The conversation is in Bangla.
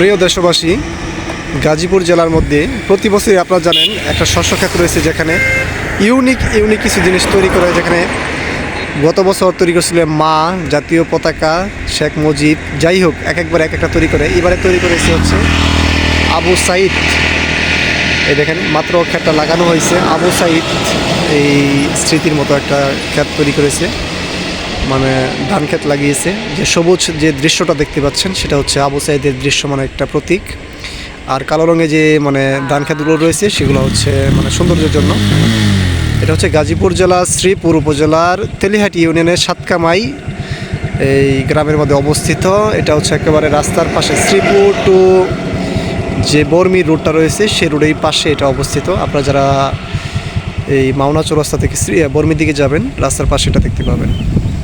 প্রিয় দেশবাসী, গাজীপুর জেলার মধ্যে প্রতি বছরই আপনারা জানেন একটা শস্য ক্ষেত রয়েছে যেখানে ইউনিক ইউনিক কিছু জিনিস তৈরি করে যেখানে গত বছর তৈরি করেছিলেন মা, জাতীয় পতাকা, শেখ মুজিব, যাই হোক, এক একবার এক একটা তৈরি করে। এবারে তৈরি করেছে হচ্ছে আবু সাইদ। এই দেখেন, মাত্র ক্ষেতটা লাগানো হয়েছে। আবু সাইদ এই স্মৃতির মতো একটা ক্ষেত তৈরি করেছে। মানে ধান ক্ষেত লাগিয়েছে। যে সবুজ যে দৃশ্যটা দেখতে পাচ্ছেন, সেটা হচ্ছে আবু সাইদের দৃশ্য মানে একটা প্রতীক। আর কালো রঙে যে মানে ধান ক্ষেতগুলো রয়েছে, সেগুলো হচ্ছে মানে সৌন্দর্যের জন্য। এটা হচ্ছে গাজীপুর জেলা, শ্রীপুর উপজেলার তেলিহাটি ইউনিয়নের সাতকামাই এই গ্রামের মধ্যে অবস্থিত। এটা হচ্ছে একেবারে রাস্তার পাশে শ্রীপুর টু যে বর্মি রোডটা রয়েছে, সেই রোডের পাশে এটা অবস্থিত। আপনারা যারা এই মাওনা চৌরাস্তা থেকে বর্মির দিকে যাবেন, রাস্তার পাশে এটা দেখতে পাবেন।